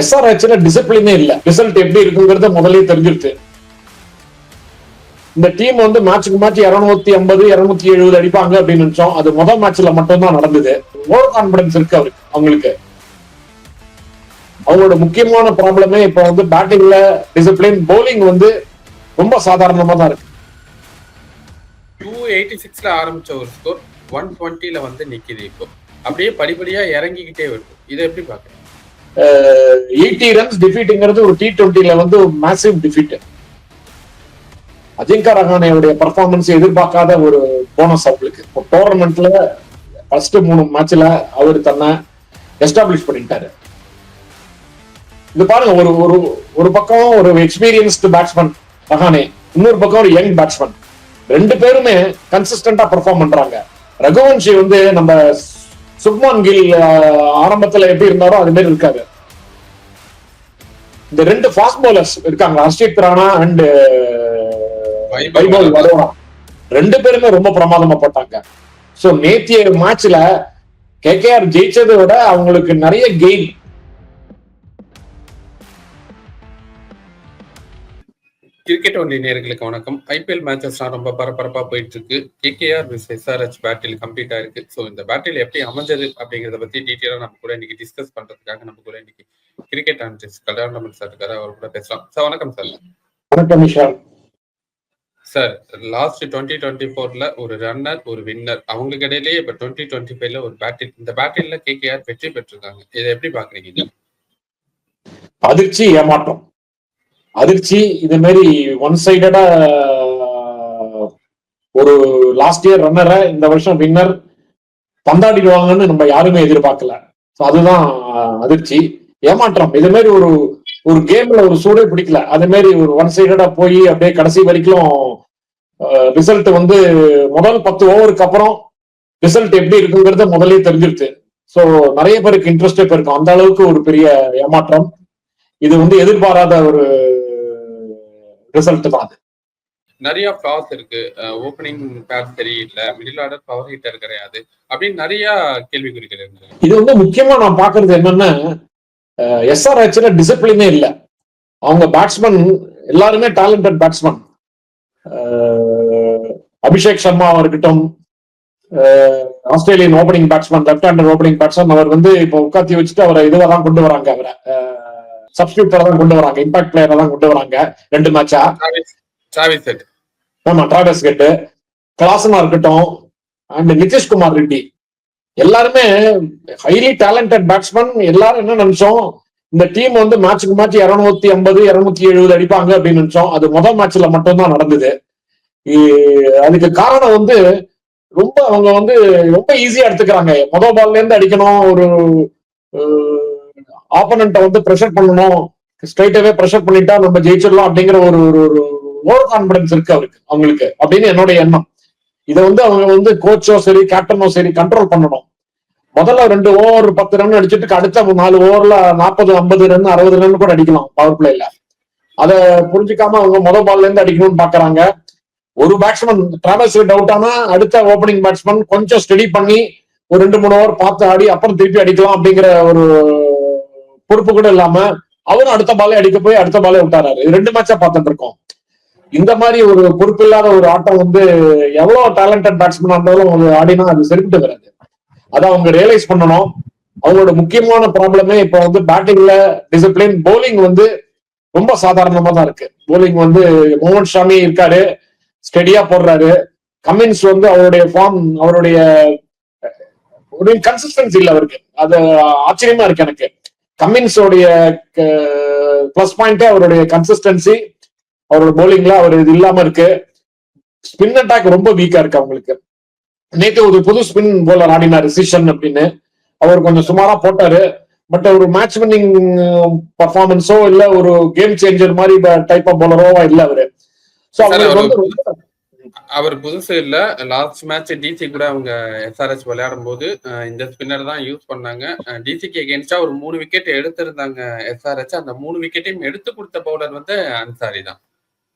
எஸ்ஆர்ஹெச்ல டிசிப்ளினே இல்ல. ரிசல்ட் எப்படி இருக்குங்கிறத முதலே தெரிஞ்சிருச்சு. இந்த டீம் வந்து மேட்சுக்கு மேட்ச் இருநூத்தி ஐம்பது இருநூத்தி எழுபது அடிப்பாங்க அப்படின்னு நினைச்சோம். அது முதல் மேட்ச்ல மட்டும்தான் நடந்தது. ஓவர் கான்பிடன்ஸ் இருக்கு அவருக்கு அவங்களுக்கு. அவங்களோட முக்கியமான ப்ராப்ளமே இப்ப வந்து பேட்டிங்ல டிசிப்ளின் போலிங் வந்து ரொம்ப சாதாரணமா தான் இருக்கு. டூ எயிட்டி சிக்ஸ்ல ஆரம்பிச்ச ஒரு ஸ்கோர் ஒன் டுவெண்ட்டில வந்து நிக்குது இப்போ. அப்படியே படிப்படியா இறங்கிக்கிட்டே வருது. இதை எப்படி பாக்குறேன் எயிட்டி ரன்ஸ் டிஃபீட்டுங்கிறது ஒரு டி டுவெண்ட்டில வந்து மேசிவ் டிஃபீட் அஜிங்கா ரஹானேவுடைய பர்ஃபார்மன்ஸ் எதிர்பார்க்காத ஒரு போனஸ் அவங்களுக்கு. இப்போ டோர்னமெண்ட்ல ஃபர்ஸ்ட் மூணு மேட்ச்ல அவர் தன்னை எஸ்டாப்ளிஷ் பண்ணிட்டாரு. இது பாருங்க ஒரு ஒரு ஒரு பக்கம் ஒரு எக்ஸ்பீரியன்ஸ்டு பேட்ஸ்மேன் ரஹானே இன்னொரு பக்கம் ஒரு யங் பேட்ஸ்மேன் ரெண்டு பேருமே கன்சிஸ்டண்டா பெர்ஃபார்ம் பண்றாங்க. ரகுவன்ஷி வந்து நம்ம சுப்மான் கில் ஆரம்பத்துல எப்படி இருந்தாரோ அது மாதிரி இருக்காரு. இந்த ரெண்டு ஃபாஸ்ட் bowlers இருக்காங்க ஹர்ஷித் ராணா அண்ட் வைபவ். வரோரா. ரெண்டு பேருமே ரொம்ப பிரமாதமா போட்டாங்க. சோ நேத்திய மேட்ச்ல கேகேஆர் ஜெயிச்சதை விட அவங்களுக்கு நிறைய கெயின் கிரிக்கெட் ஒன்லி நேர்களுக்கு வணக்கம். ஐபிஎல் மேட்சஸ்லாம் ரொம்ப பரபரப்பா போயிட்டு இருக்கு KKR vs SRH battle complete ஆயிருக்கு. ஸோ இந்த பேட்டில் எப்படி அமைஞ்சது அப்படிங்கறத பத்தி டீட்டெயிலா நம்ம கூட இன்னைக்கு டிஸ்கஸ் பண்றதுக்காக நம்ம கூட இன்னைக்கு கிரிக்கெட் அனலிஸ்ட் கல்யாணமன் சார் இருக்காரு. அவர் கூட பேசலாம். சார் வணக்கம் சார் வணக்கம் Vishal sir last twenty twenty ஃபோர்ல ஒரு ரன்னர் ஒரு வின்னர் அவங்க இடையிலேயே இப்ப டுவெண்ட்டி டுவெண்ட்டி ஃபைவ்ல ஒரு பேட்டில் இந்த பேட்டில்ல கேகேஆர் வெற்றி பெற்றிருக்காங்க. இதை எப்படி பாக்குறீங்க? அதிர்ச்சி ஏமாற்றம். அதிர்ச்சி இது மாதிரி ஒன் சைடடா ஒரு லாஸ்ட் இயர் ரன்னரை இந்த வருஷம் வின்னர் பந்தாடிடுவாங்கன்னு நம்ம யாருமே எதிர்பார்க்கல. அதுதான் அதிர்ச்சி. ஏமாற்றம். இது மாதிரி ஒரு ஒரு கேம்ல ஒரு சூடே பிடிக்கல. அதே மாதிரி ஒரு ஒன் சைடடா போய் அப்படியே கடைசி வரைக்கும் ரிசல்ட் வந்து முதல் பத்து ஓவருக்கு அப்புறம் ரிசல்ட் எப்படி இருக்குங்கிறத முதலே தெரிஞ்சிருச்சு. ஸோ நிறைய பேருக்கு இன்ட்ரெஸ்டே போயிருக்கும் அந்த அளவுக்கு ஒரு பெரிய ஏமாற்றம். இது வந்து எதிர்பாராத ஒரு ரிசல்ட் தான் அது நிறைய ஃபிளாஸ் இருக்கு. ஓப்பனிங் பேர் சரியில்லை மிடில் ஆர்டர் பவர் ஹீட்டர் கிடையாது. அப்படின்னு நிறைய கேள்விக்குறிகள் இருக்கு இது வந்து முக்கியமா நான் பாக்குறது என்னன்னா எஸ்ஆர்ஹெச்ல டிசிப்ளினே இல்ல. அவங்க பேட்ஸ்மேன் எல்லாருமே டேலண்டட் பேட்ஸ்மேன் அபிஷேக் சர்மாவா இருக்கட்டும் Australian opening batsman left hander opening batsman அவர் வந்து இப்போ உட்காத்தி வச்சுட்டு அவரை இதுவா தான் கொண்டு வராங்க அவரை. சப்ஸ்டியூட்டரா தான் கொண்டு வராங்க. இம்பாக்ட் பிளேயரா தான் கொண்டு வராங்க. ரெண்டு மேட்சா ஆமா டிராவல்ஸ் கெட்டு கிளாசனா இருக்கட்டும் அண்ட் நிதிஷ்குமார் ரெட்டி எல்லாருமே ஹைலி டேலண்டட் பேட்ஸ்மேன் எல்லாரும் என்ன நினைச்சோம்? இந்த டீம் வந்து மேட்சுக்கு மேட்ச் இருநூத்தி ஐம்பது இருநூத்தி எழுபது அடிப்பாங்க அப்படின்னு நினைச்சோம். அது முதல் மேட்ச்ல மட்டும்தான் நடந்தது. அதுக்கு காரணம் வந்து ரொம்ப அவங்க வந்து ரொம்ப ஈஸியா எடுத்துக்கிறாங்க. முதல் பால்ல இருந்து அடிக்கணும் ஒரு ஆப்பனண்ட்டை வந்து ப்ரெஷர் பண்ணணும். ஸ்ட்ரைட்டாவே ப்ரெஷர் பண்ணிட்டா நம்ம ஜெயிச்சிடலாம் அப்படிங்கிற ஒரு ஒரு ஒரு ஓவர் கான்பிடன்ஸ் இருக்கு அவருக்கு அவங்களுக்கு. அப்படின்னு என்னோட எண்ணம். இதை வந்து அவங்க வந்து கோச்சோ சரி கேப்டனோ சரி கண்ட்ரோல் பண்ணணும். முதல்ல ரெண்டு ஓவர் பத்து ரன் அடிச்சுட்டு அடுத்த நாலு ஓவர்ல நாற்பது ஐம்பது ரன் அறுபது ரன் கூட அடிக்கலாம் பவர் பிளேல அதை புரிஞ்சுக்காம அவங்க முதல் பால்ல இருந்து அடிக்கணும்னு பாக்குறாங்க. ஒரு பேட்ஸ்மேன் டிராவல்ஸ் டவுட் ஆனா அடுத்த ஓப்பனிங் பேட்ஸ்மேன் கொஞ்சம் ஸ்டடி பண்ணி ஒரு ரெண்டு மூணு ஓவர் பார்த்து ஆடி அப்புறம் திருப்பி அடிக்கலாம் அப்படிங்கிற ஒரு பொறுப்பு கூட இல்லாம அவரும் அடுத்த பாலே அடிக்க போய் அடுத்த பாலே விட்டாரு ரெண்டு மேட்சா பார்த்துட்டு இருக்கோம் இந்த மாதிரி ஒரு பொறுப்பு இல்லாத ஒரு ஆட்டம் வந்து எவ்வளவு டேலண்டட் பேட்ஸ்மேனா இருந்தாலும் அவங்க ஆடினா அது சரிப்பட்டு வராது. அதை அவங்க ரியலைஸ் பண்ணணும். அவங்களோட முக்கியமான ப்ராப்ளமே இப்போ வந்து பேட்டிங்ல டிசிப்ளின் போலிங் வந்து ரொம்ப சாதாரணமா தான் இருக்கு. போலிங் வந்து மோகன் ஷாமி இருக்காரு. ஸ்டெடியா போடுறாரு. கமின்ஸ் வந்து அவருடைய ஃபார்ம் அவருடைய ஒரு கன்சிஸ்டன்சி இல்லை அவருக்கு. அது ஆச்சரியமா இருக்கு எனக்கு. கமின்ஸோடைய பிளஸ் பாயிண்டே அவருடைய கன்சிஸ்டன்சி அவரோட bowlingல அவர் இது இல்லாம இருக்கு. ஸ்பின் அட்டாக் ரொம்ப வீக்கா இருக்கு அவங்களுக்கு. நேற்று ஒரு புது ஸ்பின் போலர் ஆடினார் ரிசிஷன் அப்படின்னு. அவர் கொஞ்சம் சுமாரா போட்டாரு. பட் ஒரு மேட்ச் வின்னிங் பர்ஃபார்மன்ஸோ இல்ல ஒரு கேம் சேஞ்சர் மாதிரி டைப் ஆஃப் போலரோ இல்ல அவரு. சோ அவங்களுக்கு வந்து அவர் புதுசு இல்ல. லாஸ்ட் மேட்ச் டிசி கூட அவங்க எஸ்ஆர்எஸ் விளையாடும் போது இந்த ஸ்பின்னர் தான் யூஸ் பண்ணாங்க. டிசிக்கு அகேன்ஸ்டா ஒரு மூணு விக்கெட் எடுத்திருந்தாங்க எஸ்ஆர்எஸ் அந்த மூணு விக்கெட்டையும் எடுத்து கொடுத்த பவுலர் வந்து அன்சாரி தான்.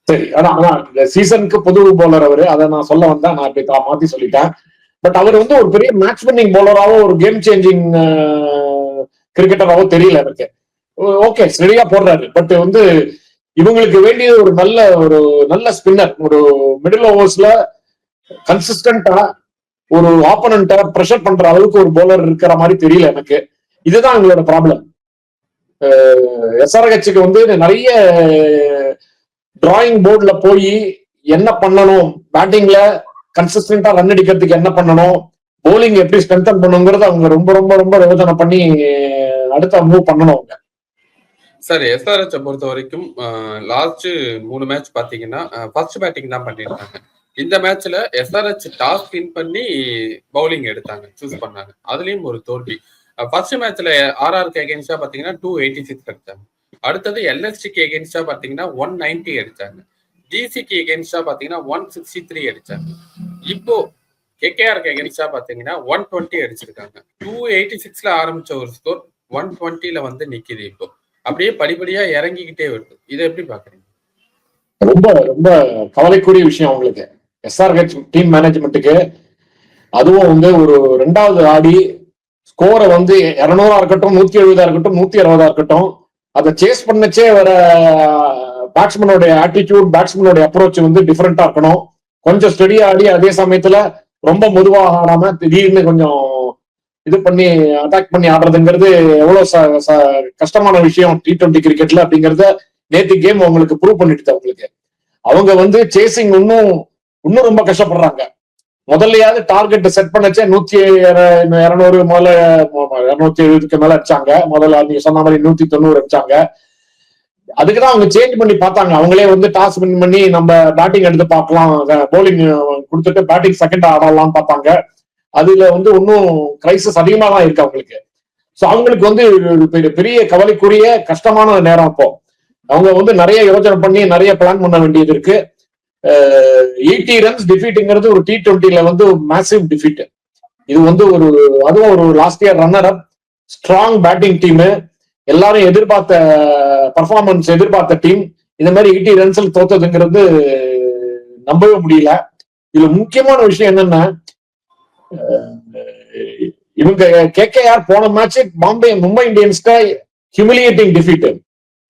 சரி அதான் அதான் இந்த சீசனுக்கு புது பவுலர் அவரு. அதை நான் சொல்ல வந்தேன். நான் இப்படி மாத்தி சொல்லிட்டேன். பட் அவர் வந்து ஒரு பெரிய மேட்ச் வின்னிங் பவுலராவோ ஒரு கேம் சேஞ்சிங் கிரிக்கெட்டராவோ தெரியல எனக்கு. ஓகே சரியா போடுறாரு. பட் வந்து இவங்களுக்கு வேண்டியது ஒரு நல்ல ஒரு நல்ல ஸ்பின்னர் ஒரு மிடில் ஓவர்ஸ்ல கன்சிஸ்டண்டா ஒரு ஆப்பனண்ட்டை ப்ரெஷர் பண்ற அளவுக்கு ஒரு போலர் இருக்கிற மாதிரி தெரியல எனக்கு. இதுதான் எங்களோட ப்ராப்ளம் எஸ்ஆர்ஹெச்சுக்கு வந்து நிறைய டிராயிங் போர்டில் போய் என்ன பண்ணணும்? பேட்டிங்ல கன்சிஸ்டண்ட்டாக ரன் அடிக்கிறதுக்கு என்ன பண்ணணும்? போலிங் எப்படி ஸ்ட்ரென்தன் பண்ணுங்கிறத அவங்க ரொம்ப ரொம்ப ரொம்ப யோசனை பண்ணி அடுத்த மூவ் பண்ணணும் அவங்க. சார் எஸ்ஆர்எச் பொறுத்த வரைக்கும் லாஸ்ட் மூணு மேட்ச் பாத்தீங்கன்னா ஃபர்ஸ்ட் பேட்டிங் தான் பண்ணிருக்காங்க. இந்த மேட்ச்ல எஸ்ஆர்எச் டாஸ் வின் பண்ணி பவுலிங் எடுத்தாங்க சூஸ் பண்ணாங்க. அதுலயும் ஒரு தோல்வி. ஃபர்ஸ்ட் மேட்ச்ல ஆர்ஆர்க்கு எகேன்ஸ்டா பாத்தீங்கன்னா டூ எயிட்டி சிக்ஸ் அடிச்சாங்க. அடுத்தது எல்எஸ்டிக்கு எகேன்ஸ்டா பாத்தீங்கன்னா ஒன் நைன்டி அடிச்சாங்க. டிசிக்கு எகேன்ஸ்டா பாத்தீங்கன்னா ஒன் சிக்ஸ்டி த்ரீ அடிச்சாங்க. இப்போ கேகேஆருக்கு எகேன்ஸ்டா பாத்தீங்கன்னா ஒன் டுவெண்ட்டி அடிச்சிருக்காங்க. டூ எயிட்டி சிக்ஸ்ல ஆரம்பிச்ச ஒரு ஸ்கோர் ஒன் டுவெண்ட்டில வந்து நிக்குது இப்போ. அப்படியே படிப்படியா இறங்கிக்கிட்டே வருது. இதை எப்படி பாக்குறீங்க ரொம்ப ரொம்ப கவலைக்குரிய விஷயம் அவங்களுக்கு. எஸ்ஆர்ஹெச் டீம் மேனேஜ்மெண்ட்டுக்கு அதுவும் வந்து ஒரு ரெண்டாவது ஆடி ஸ்கோரை வந்து இரநூறா இருக்கட்டும் நூத்தி எழுபதா இருக்கட்டும் நூத்தி அறுபதா இருக்கட்டும் அதை சேஸ் பண்ணச்சே வர பேட்ஸ்மேனோட ஆட்டிடியூட் பேட்ஸ்மேனோட அப்ரோச் வந்து டிஃப்ரெண்டா இருக்கணும். கொஞ்சம் ஸ்டெடியா ஆடி அதே சமயத்துல ரொம்ப மெதுவாக ஆடாம திடீர்னு கொஞ்சம் இது பண்ணி அட்டாக் பண்ணி ஆடுறதுங்கிறது எவ்வளவு ச- ச- கஷ்டமான விஷயம் டி டுவெண்ட்டி கிரிக்கெட்ல அப்படிங்கறத நேத்து கேம் அவங்களுக்கு ப்ரூவ் பண்ணிட்டு அவங்களுக்கு. அவங்க வந்து சேசிங் இன்னும் இன்னும் ரொம்ப கஷ்டப்படுறாங்க. முதல்லையாவது டார்கெட் செட் பண்ணச்சே நூத்தி இருநூறு முதல்ல இருநூத்தி எழுபதுக்கு மேல அடிச்சாங்க. முதல்ல நீங்க சொன்ன மாதிரி நூத்தி தொண்ணூறு அடிச்சாங்க. அதுக்குதான் அவங்க சேஞ்ச் பண்ணி பார்த்தாங்க. அவங்களே வந்து டாஸ் வின் பண்ணி நம்ம பேட்டிங் எடுத்து பார்க்கலாம். போலிங் கொடுத்துட்டு பேட்டிங் செகண்ட் ஆடலாம் பார்த்தாங்க. அதுல வந்து இன்னும் கிரைசஸ் அதிகமா தான் இருக்கு அவங்களுக்கு. ஸோ அவங்களுக்கு வந்து ஒரு பெரிய- பெரிய கவலைக்குரிய கஷ்டமான நேரம் அப்போ. அவங்க வந்து நிறைய யோசனை பண்ணி நிறைய பிளான் பண்ண வேண்டியது இருக்கு. எயிட்டி ரன்ஸ் டிஃபீட்டுங்கிறது ஒரு டி ட்வெண்ட்டில வந்து மேசிவ் டிஃபீட் இது வந்து ஒரு அதுவும் ஒரு last year runner up strong batting team எல்லாரும் எதிர்பார்த்த பர்ஃபார்மன்ஸ் எதிர்பார்த்த டீம் இந்த மாதிரி எயிட்டி ரன்ஸில் தோத்ததுங்கிறது நம்பவே முடியல. இதுல முக்கியமான விஷயம் என்னன்னா இவங்க கேகேஆர் போன மேட்ச் பாம்பே மும்பை இந்தியன்ஸ்க்கு ஹியூமிலியேட்டிங் டிஃபீட்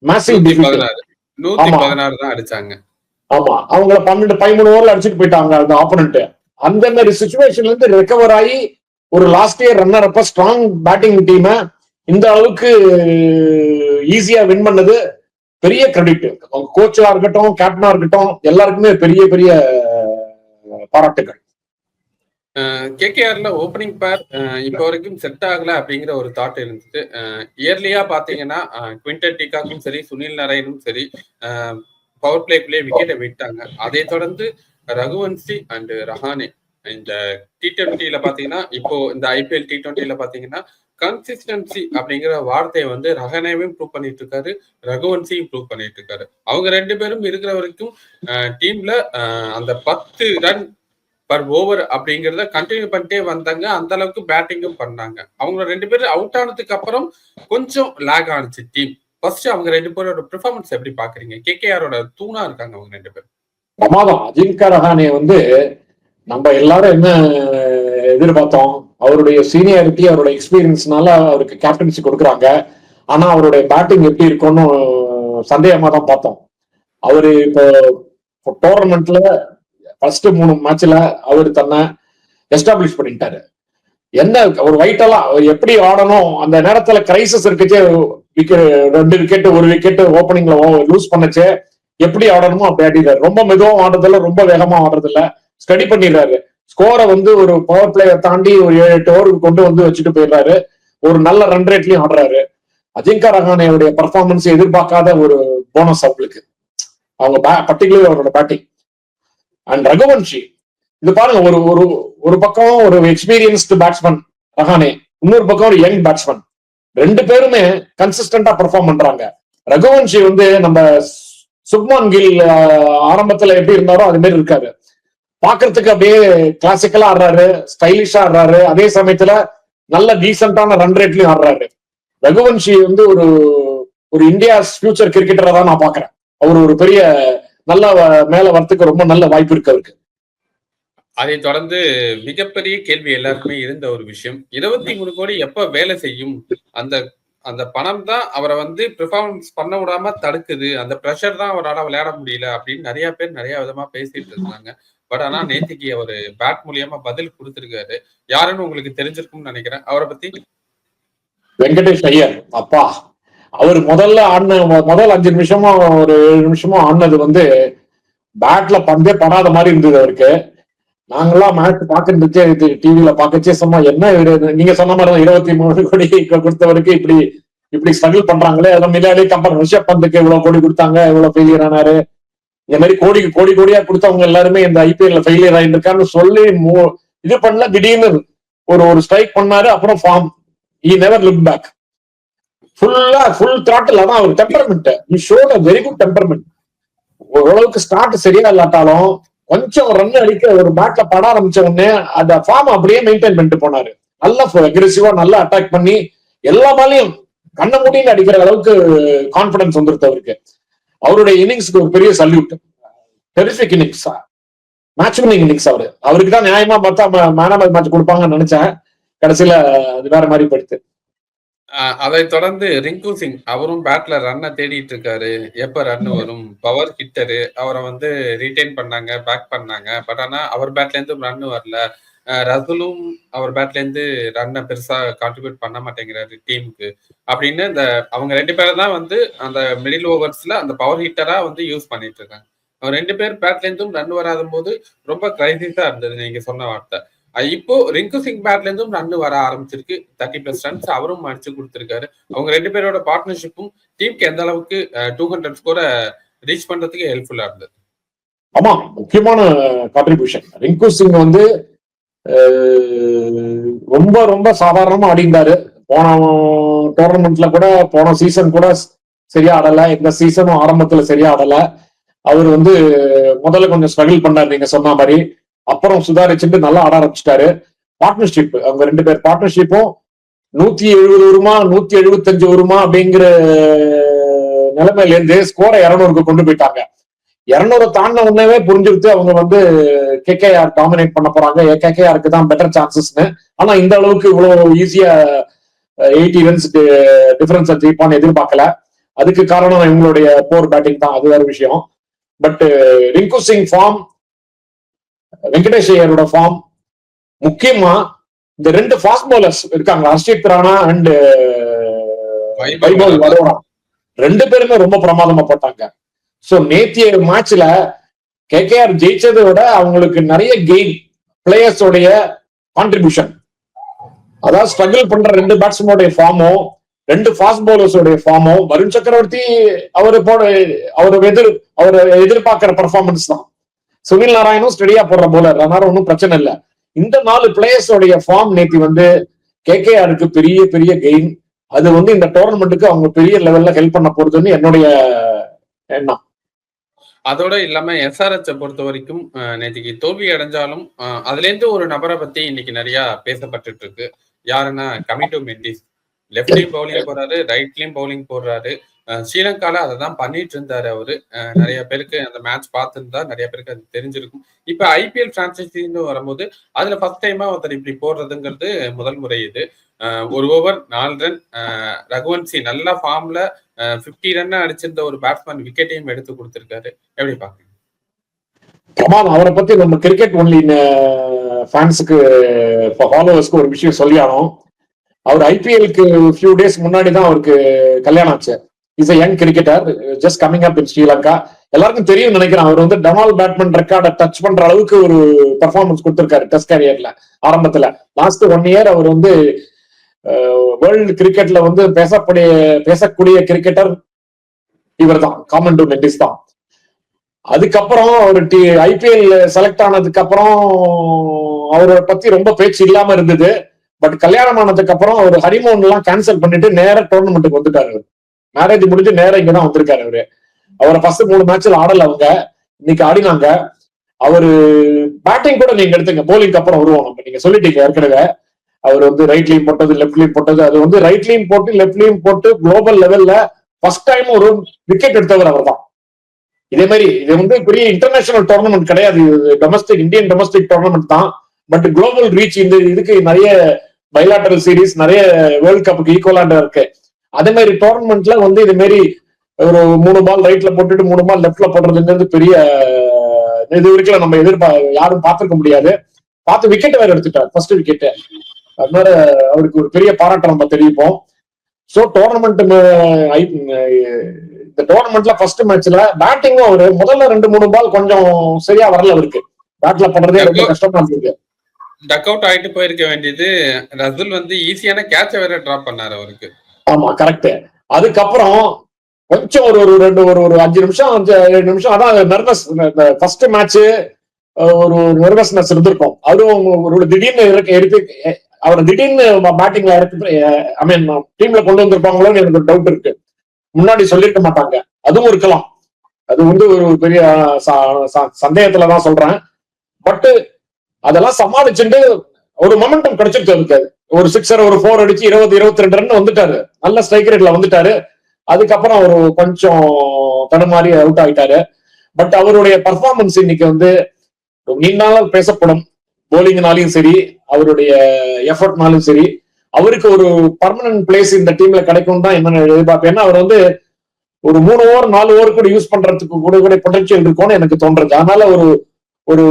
மேசிவ் டிஃபீட் அடிச்சாங்க. ஆமா. அவங்கள பன்னெண்டு பதிமூணு ஓவர்ல அடிச்சுட்டு போயிட்டாங்க அந்த ஆப்போனண்ட் அந்த மாதிரி சுச்சுவேஷன்ல இருந்து ரெக்கவர் ஆகி ஒரு லாஸ்ட் இயர் ரன்னர் அப்ப ஸ்ட்ராங் பேட்டிங் டீம இந்த அளவுக்கு ஈஸியா வின் பண்ணது பெரிய கிரெடிட் அவங்க கோச்சா இருக்கட்டும் கேப்டனா இருக்கட்டும் எல்லாருக்குமே பெரிய பெரிய பாராட்டுகள். கேகேஆர்ல ஓப்பனிங் பேர் இப்போ வரைக்கும் செட் ஆகல அப்படிங்கிற ஒரு தாட் இருந்துச்சு. இயர்லியா பாத்தீங்கன்னா குவிண்டர் டிகாக்கும் சரி சுனில் நாராயணும் சரி பவர் பிளேக்குள்ளே விக்கெட்டை விட்டாங்க. அதை தொடர்ந்து ரகுவன்சி அண்ட் ரஹானே. இந்த டி ட்வெண்ட்டில பாத்தீங்கன்னா இப்போ இந்த ஐபிஎல் டி டுவெண்ட்டில பாத்தீங்கன்னா கன்சிஸ்டன்சி அப்படிங்கிற வார்த்தையை வந்து ரஹனேவும் ப்ரூவ் பண்ணிட்டு இருக்காரு ரகுவன்சியும் ப்ரூவ் பண்ணிட்டு இருக்காரு. அவங்க ரெண்டு பேரும் இருக்கிற வரைக்கும் டீம்ல அந்த பத்து ரன் பர் ஓவர் அப்படிங்கிறத கண்டினியூ பண்ணிட்டே வந்தாங்க. அந்த அளவுக்கு பேட்டிங்கும் பண்ணாங்க. அவங்க ரெண்டு பேரும் அவுட் ஆனதுக்கு அப்புறம் கொஞ்சம் லேக் ஆனிச்சு டீம் ஃபர்ஸ்ட் அவங்க ரெண்டு பேரோட பெர்ஃபார்மன்ஸ் எப்படி பாக்குறீங்க? கேகேஆரோட தூணா இருக்காங்க அவங்க ரெண்டு பேரும். பிரமாதம் அஜிங்கா ரஹானே வந்து நம்ம எல்லாரும் என்ன எதிர்பார்த்தோம்? அவருடைய சீனியாரிட்டி அவருடைய எக்ஸ்பீரியன்ஸ்னால அவருக்கு கேப்டன்சி கொடுக்குறாங்க. ஆனா அவருடைய பேட்டிங் எப்படி இருக்கும்னு சந்தேகமா தான் பார்த்தோம். அவரு இப்போ டோர்னமெண்ட்ல ஃபர்ஸ்ட் மூணு மேட்ச்ல அவர் தன்னை எஸ்டாப்ளிஷ் பண்ணிட்டாரு. என்ன ஒரு வைட்டெல்லாம் எப்படி ஆடணும் அந்த நேரத்துல கிரைசிஸ் இருக்குச்சு விக்கெட் ரெண்டு விக்கெட் ஒரு விக்கெட் ஓப்பனிங்ல லூஸ் பண்ணச்சே எப்படி ஆடணுமோ அப்படி ஆடிடுறாரு. ரொம்ப மெதுவும் ஆடுறதில்ல ரொம்ப வேகமா ஆடுறதில்ல ஸ்டடி பண்ணிடுறாரு. ஸ்கோரை வந்து ஒரு பவர் பிளேயர் தாண்டி ஒரு ஏழு எட்டு ஓவருக்கு கொண்டு வந்து வச்சுட்டு போயிடுறாரு. ஒரு நல்ல ரன் ரேட்லயும் ஆடுறாரு. அஜிங்கா ரஹானேவுடைய பர்ஃபார்மன்ஸ் எதிர்பார்க்காத ஒரு போனஸ் அவங்களுக்கு. அவங்க பர்டிகுலர் அவரோட பேட்டிங் அண்ட் ரகுவன்ஷி இது பாருங்க ஒரு ஒரு ஒரு பக்கம் ஒரு எக்ஸ்பீரியன்ஸ்டு பேட்ஸ்மேன் ரஹானே இன்னொரு பக்கம் ஒரு யங் பேட்ஸ்மேன் ரெண்டு பேருமே கன்சிஸ்டண்டா பெர்ஃபார்ம் பண்றாங்க. ரகுவன்ஷி வந்து நம்ம சுக்மான் கில் ஆரம்பத்துல எப்படி இருந்தாரோ அது மாதிரி இருக்காரு. பாக்குறதுக்கு அப்படியே கிளாசிக்கலா ஆடுறாரு ஸ்டைலிஷா ஆடுறாரு. அதே சமயத்துல நல்ல டீசென்டான ரன் ரேட்லயும் ஆடுறாரு. ரகுவன்ஷி வந்து ஒரு ஒரு இந்தியா ஃபியூச்சர் கிரிக்கெட்டரா தான் நான் பாக்குறேன். அவர் ஒரு பெரிய நல்ல மேல வரத்துக்கு ரொம்ப நல்ல வாய்ப்பு இருக்கு அவருக்கு. அதை தொடர்ந்து மிகப்பெரிய கேள்வி எல்லாருக்குமே இருந்த ஒரு விஷயம். இருபத்தி மூணு கோடி எப்ப வேலை செய்யும்? அந்த அந்த பணம் தான் அவரை வந்து பெர்ஃபார்மன்ஸ் பண்ண விடாம தடுக்குது. அந்த ப்ரெஷர் தான் அவரால் விளையாட முடியல அப்படின்னு நிறைய பேர் நிறைய விதமா பேசிட்டு இருந்தாங்க. பட் ஆனா நேத்திக்கு அவர் பேட் மூலியமா பதில் கொடுத்திருக்காரு. யாருன்னு உங்களுக்கு தெரிஞ்சிருக்கும்னு நினைக்கிறேன். அவரை பத்தி? வெங்கடேஷ் ஐயர் அப்பா. அவர் முதல்ல ஆடின முதல் அஞ்சு நிமிஷமா ஒரு ஏழு நிமிஷமா ஆடினது வந்து பேட்ல பந்தே படாத மாதிரி இருந்தது அவருக்கு. நாங்கெல்லாம் மேட்ச் இது டிவியில் பாக்கச்சே சும்மா என்ன இவரு நீங்க சொன்ன மாதிரி இருபத்தி மூணு கோடி கொடுத்தவருக்கு இப்படி இப்படி ஸ்ட்ரகிள் பண்றாங்களே. அதை மில்லாலே கம்பெனி ரிஷப் பந்துக்கு இவ்வளவு கோடி கொடுத்தாங்க இவ்வளவு ஃபெயிலியர் ஆனாரு. இந்த மாதிரி கோடி கோடி கோடியா கொடுத்தவங்க எல்லாருமே இந்த ஐபிஎல்ல ஃபெயிலியர் ஆயிட்டு இருக்கான்னு சொல்லி மு- இது பண்ணல. திடீர்னு ஒரு ஒரு ஸ்ட்ரைக் பண்ணாரு. அப்புறம் form he never look back ஃபுல்லா ஃபுல் த்ராட்டில் அதான் அவர் temperament you showed a very good temperament ஓரளவுக்கு ஸ்டார்ட் சரியா இல்லாட்டாலும் கொஞ்சம் ரன் அடிக்க ஒரு பேட்ல பட ஆரம்பிச்ச உடனே அந்த ஃபார்ம் அப்படியே மெயின்டைன் பண்ணிட்டு போனாரு. நல்லா அக்ரெசிவா நல்லா அட்டாக் பண்ணி எல்லா பாலையும் கண்ண மூடின்னு அடிக்கிற அளவுக்கு கான்பிடன்ஸ் வந்துருது அவருக்கு. அவருடைய இன்னிங்ஸ்க்கு ஒரு பெரிய salute terrific innings match winning innings அவரு. அவருக்கு தான் நியாயமா பார்த்தா மேன் ஆஃப் மேட்ச் கொடுப்பாங்கன்னு நினைச்சேன். கடைசியில அது வேற மாதிரி படுத்து அதை தொடர்ந்து ரிங்கு சிங் அவரும் பேட்ல ரன்னை தேடிட்டு இருக்காரு. எப்ப ரன் வரும்? பவர் ஹிட்டரு அவரை வந்து ரீடைன் பண்ணாங்க பேக் பண்ணாங்க. பட் ஆனா அவர் பேட்ல இருந்து ரன் வரல. ரசூலும் அவர் பேட்ல இருந்து ரன்னை பெருசா கான்ட்ரிபியூட் பண்ண மாட்டேங்கிறாரு டீமுக்கு அப்படின்னு இந்த அவங்க ரெண்டு பேரை தான் வந்து அந்த மிடில் ஓவர்ஸ்ல அந்த பவர் ஹிட்டரா வந்து யூஸ் பண்ணிட்டு இருக்காங்க. ரெண்டு பேர் பேட்ல இருந்தும் ரன் வராத போது ரொம்ப கிரைசிஸா இருந்தது நீங்க சொன்ன வார்த்தை. இப்போ ரிங்கு சிங் பேட்ல இருந்தும் ரன் வர ஆரம்பிச்சிருக்கு. தேர்ட்டி பிளஸ் ரன்ஸ் அவரும் அடிச்சு கொடுத்திருக்காரு. அவங்க ரெண்டு பேரோட பார்ட்னர்ஷிப்பும் டீமுக்கு எந்த அளவுக்கு டூ ஹண்ட்ரட் ஸ்கோரை ரீச் பண்றதுக்கு ஹெல்ப்ஃபுல்லா இருந்தது? ஆமா முக்கியமான கான்ட்ரிபியூஷன் ரிங்கு சிங் வந்து ரொம்ப ரொம்ப சாதாரணமா ஆடிந்தாரு போன டோர்னமெண்ட்ல கூட போன சீசன் கூட சரியா ஆடல. இந்த சீசனும் ஆரம்பத்துல சரியா ஆடல. அவர் வந்து முதல்ல கொஞ்சம் ஸ்ட்ரகிள் பண்ணாரு நீங்க சொன்ன மாதிரி. அப்புறம் சுதாரிச்சுட்டு நல்லா ஆட ஆரம்பிச்சிட்டாரு. பார்ட்னர்ஷிப் அவங்க ரெண்டு பேர் பார்ட்னர்ஷிப்பும் நூத்தி எழுபது வருமா நூத்தி எழுபத்தஞ்சு வருமா அப்படிங்கிற நிலைமையிலேருந்து ஸ்கோரை இரநூறுக்கு கொண்டு போயிட்டாங்க. இரநூறு தாண்டின உடனே புரிஞ்சுக்கிட்டு அவங்க வந்து கேகேஆர் டாமினேட் பண்ண போறாங்க. கேகேஆருக்கு தான் பெட்டர் சான்சஸ்னு ஆனா இந்த அளவுக்கு இவ்வளவு ஈஸியா எயிட்டி ரன்ஸ் டிஃபரன்ஸ் ஜெயிப்பான்னு எதிர்பார்க்கல. அதுக்கு காரணம் இவங்களுடைய போர் பேட்டிங் தான். அது வேற விஷயம். பட் ரிங்கு சிங் ஃபார்ம் வெங்கடேஷ் ஐயரோட ஃபார்ம் முக்கியமா இந்த ரெண்டு ஃபாஸ்ட் பவுலர்ஸ் இருக்காங்க ஹர்ஷித் ராணா அண்ட் வைபவ். வரோரா ரெண்டு பேருமே ரொம்ப பிரமாதமா போட்டாங்க. சோ நேத்திய மேட்ச்ல கேகேஆர் ஜெயிச்சதை விட அவங்களுக்கு நிறைய கெயின் பிளேயர்ஸோடைய கான்ட்ரிபியூஷன் அதாவது ஸ்ட்ரகிள் பண்ற ரெண்டு பேட்ஸ்மேனோட ஃபார்மும் ரெண்டு ஃபாஸ்ட் பவுலர்ஸோடைய ஃபார்மும் வருண் சக்கரவர்த்தி அவர் போட அவர் எதிர் அவர் எதிர்பார்க்கிற பெர்ஃபார்மன்ஸ் தான். சுனில் நாராயணும் ஸ்டெடியா போடுற போல அதனால ஒன்றும் பிரச்சனை இல்லை. இந்த நாலு பிளேயர்ஸோடைய ஃபார்ம் நேத்தி வந்து கே கேகேஆருக்கு பெரிய பெரிய கெயின் அது வந்து இந்த டோர்னமெண்ட்டுக்கு அவங்க பெரிய லெவல்ல ஹெல்ப் பண்ண போறதுன்னு என்னுடைய எண்ணம். அதோட இல்லாம எஸ்ஆர்எச் பொறுத்த வரைக்கும் நேற்றுக்கு நேத்திக்கு தோல்வி அடைஞ்சாலும் அதுல இருந்து ஒரு நபரை பத்தி இன்னைக்கு நிறைய பேசப்பட்டுட்டு இருக்கு. யாருன்னா கமிட்டோ மெண்டிஸ். லெஃப்ட்லயும் பவுலிங் போடுறாரு ரைட்லயும் பவுலிங் போடுறாரு. ஸ்ரீலங்கால அதை தான் பண்ணிட்டு இருந்தாரு அவரு நிறைய பேருக்கு அந்த மேட்ச் பார்த்துருந்தா நிறைய பேருக்கு அது தெரிஞ்சிருக்கும். இப்ப ஐபிஎல் பிரான்சைசின்னு வரும்போது அதுல ஃபர்ஸ்ட் டைமா ஒருத்தர் இப்படி போடுறதுங்கிறது முதல் முறை இது. ஒரு ஓவர் நாலு ரன் ரகுவன்சி நல்ல ஃபார்ம்ல பிப்டி ரன் அடிச்சிருந்த ஒரு பேட்ஸ்மேன் விக்கெட்டையும் எடுத்து கொடுத்திருக்காரு. எப்படி பாக்குறீங்க பிரமாதம் அவரை பத்தி நம்ம கிரிக்கெட் ஒன்லி ஃபேன்ஸுக்கு ஃபாலோவர்ஸ்க்கு ஒரு விஷயம் சொல்லி ஆனோம் அவர் ஐபிஎலுக்கு ஃபியூ டேஸ் முன்னாடி தான் அவருக்கு கல்யாணம் ஆச்சு. Is a young cricketer just coming up in Sri Lanka எல்லாருக்கும் தெரியும் நினைக்கிறேன். அவர் வந்து டொனால்ட் பேட்மேன் ரெக்கார்டை டச் பண்ற அளவுக்கு ஒரு பர்ஃபார்மன்ஸ் கொடுத்திருக்காரு டெஸ்ட் கேரியர்ல ஆரம்பத்துல. லாஸ்ட் ஒன் இயர் அவர் வந்து வேர்ல்டு கிரிக்கெட்ல வந்து பேசக்கூடிய பேசக்கூடிய கிரிக்கெட்டர் இவர் தான் காமன் டு மெண்டிஸ் தான். அதுக்கப்புறம் ஒரு டி ஐபிஎல் செலக்ட் ஆனதுக்கு அப்புறம் அவரை பத்தி ரொம்ப பேச்சு இல்லாம இருந்தது. பட் கல்யாணம் ஆனதுக்கு அப்புறம் அவர் ஹனிமூன் எல்லாம் கேன்சல் பண்ணிட்டு நேர டோர்னமெண்ட்டுக்கு வந்துட்டாரு. மேரேஜ் முடிஞ்சு நேரா இங்கதான் வந்திருக்காரு அவரு. அவரை ஃபர்ஸ்ட் மூணு மேட்ச்ல ஆடல அவங்க. இன்னைக்கு ஆடினாங்க. அவரு பேட்டிங் கூட நீங்க எடுத்துங்க. போலிங்க்கு அப்புறம் வருவோம் நம்ம நீங்க சொல்லிட்டீங்க ஏற்கனவே. அவர் வந்து ரைட்லயும் போட்டது லெஃப்ட்லயும் போட்டது. அது வந்து ரைட்லயும் போட்டு லெஃப்ட்லயும் போட்டு குளோபல் லெவல்ல ஃபர்ஸ்ட் டைம் ஒரு விக்கெட் எடுத்தவர் அவர் தான் இதே மாதிரி இது வந்து பெரிய இன்டர்நேஷனல் டோர்னமெண்ட் கிடையாது. டொமஸ்டிக் இந்தியன் டொமஸ்டிக் டோர்னமெண்ட் தான். பட் குளோபல் ரீச் இந்த இதுக்கு நிறைய பைலாட்டரல் சீரிஸ் நிறைய வேர்ல்ட் கப்புக்கு ஈக்குவலாண்டா இருக்கு. அதே மாதிரி டோர்னமெண்ட்ல வந்து இது மாதிரி ஒரு மூணு பால் ரைட்ல போட்டுட்டு மூணு பால் லெஃப்ட்ல போடுறதுங்கிறது பெரிய இது வரைக்கும் நம்ம எதிர்பா யாரும் பார்த்திருக்க முடியாது. பார்த்து விக்கெட் வேற எடுத்துட்டார் ஃபர்ஸ்ட் விக்கெட் அதனால அவருக்கு ஒரு பெரிய பாராட்டம் நம்ம தெரிவிப்போம். ஸோ டோர்னமெண்ட் இந்த டோர்னமெண்ட்ல ஃபர்ஸ்ட் மேட்ச்ல பேட்டிங்கும் அவரு. முதல்ல ரெண்டு மூணு பால் கொஞ்சம் சரியா வரல அவருக்கு. பேட்ல பண்றதே ரொம்ப கஷ்டமா இருந்தது. டக் அவுட் ஆயிட்டு போயிருக்க வேண்டியது ரசூல் வந்து ஈஸியான கேட்ச வேற டிராப் பண்ணாரு அவருக்கு. ஆமா கரெக்ட் அதுக்கப்புறம் கொஞ்சம் ஒரு ஒரு ரெண்டு ஒரு ஒரு அஞ்சு நிமிஷம் அஞ்சு ஏழு நிமிஷம் அதான் நர்வஸ் ஃபர்ஸ்ட் மேட்ச் ஒரு நர்வஸ்னஸ் இருந்திருக்கும். அதுவும் ஒரு திடீர்னு இருக்க எடுத்து அவர் திடீர்னு பேட்டிங்ல இறக்கு ஐ மீன் டீம்ல கொண்டு வந்திருப்பாங்களோன்னு எனக்கு ஒரு டவுட் இருக்கு. முன்னாடி சொல்லியிருக்க மாட்டாங்க. அதுவும் இருக்கலாம். அது வந்து ஒரு பெரிய ச- சந்தேகத்துல தான் சொல்றேன். பட்டு அதெல்லாம் சமாளிச்சுட்டு ஒரு மொமெண்டம் கிடைச்சிருச்சு அவருக்கு ஒரு சிக்ஸர் ஒரு ஃபோர் அடிச்சு இருபது இருபத்தி ரெண்டு ரன் வந்துட்டாரு. நல்ல ஸ்ட்ரைக் ரேட்ல வந்துட்டாரு. அதுக்கப்புறம் ஒரு கொஞ்சம் தடுமாறி அவுட் ஆயிட்டாரு. பட் அவருடைய பர்ஃபார்மன்ஸ் இன்னைக்கு வந்து நீண்டாலும் பேசப்படும். போலிங்னாலையும் சரி அவருடைய எஃபர்ட்னாலும் சரி அவருக்கு ஒரு பர்மனன்ட் பிளேஸ் இந்த டீம்ல கிடைக்கும் தான் என்ன எதிர்பார்ப்பேன் ஏன்னா அவர் வந்து ஒரு மூணு ஓவர் நாலு ஓவர் கூட யூஸ் பண்றதுக்கு கூட கூட பொட்டன்ஷியல் இருக்கும்னு எனக்கு தோன்றது. அதனால ஒரு ஒரு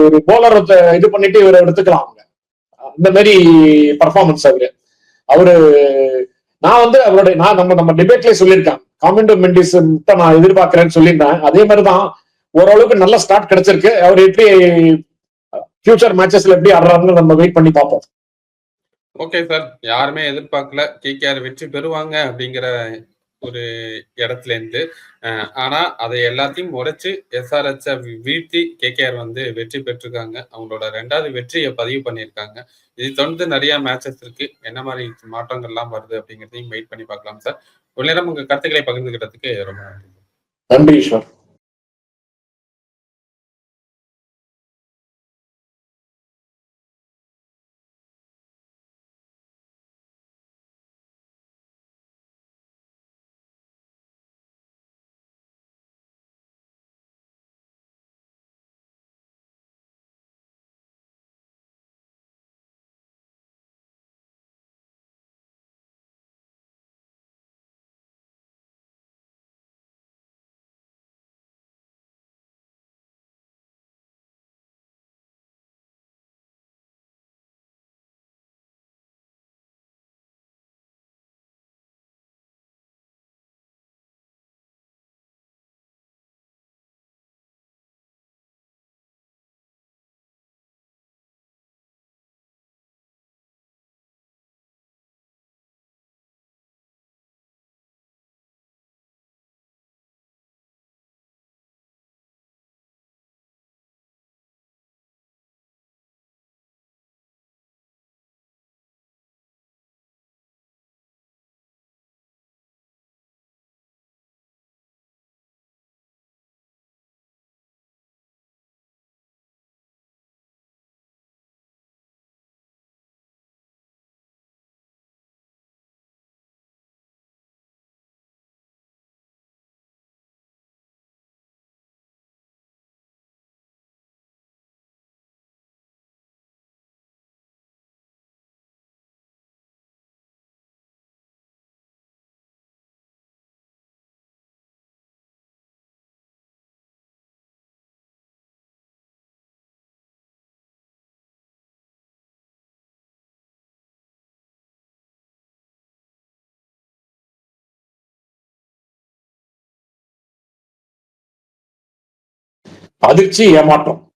ஒரு இது பண்ணிட்டு இவரை எடுத்துக்கலாம் அவங்க. அந்த மாதிரி பர்ஃபார்மன்ஸ் அவரு. அவரு நான் வந்து அவருடைய நான் நம்ம நம்ம டிபேட்லயே சொல்லியிருக்கேன். காமெண்டோ மெண்டிஸ் நான் எதிர்பார்க்கிறேன்னு சொல்லியிருந்தேன். அதே மாதிரிதான் ஓரளவுக்கு நல்ல ஸ்டார்ட் கிடைச்சிருக்கு. அவர் எப்படி ஃபியூச்சர் மேட்சஸ்ல எப்படி ஆடுறாருன்னு நம்ம வெயிட் பண்ணி பார்ப்போம். ஓகே சார் யாருமே எதிர்பார்க்கல. கேகேஆர் வெற்றி பெறுவாங்க அப்படிங்கிற ஒரு இடத்துல இருந்து ஆனா அதை எல்லாத்தையும் உடைச்சு எஸ்ஆர்ஹெச் வீழ்த்தி கேகேஆர் வந்து வெற்றி பெற்றிருக்காங்க. அவங்களோட ரெண்டாவது வெற்றியை பதிவு பண்ணியிருக்காங்க. இது தொடர்ந்து நிறைய மேட்சஸ் இருக்கு. என்ன மாதிரி மாற்றங்கள்லாம் வருது அப்படிங்கிறதையும் வெயிட் பண்ணி பார்க்கலாம் சார் ஒரு நேரம் உங்க கருத்துக்களை பகிர்ந்துக்கிறதுக்கு ரொம்ப நன்றி நன்றி ஈஸ்வர் அதிர்ச்சி ஏமாற்றம்.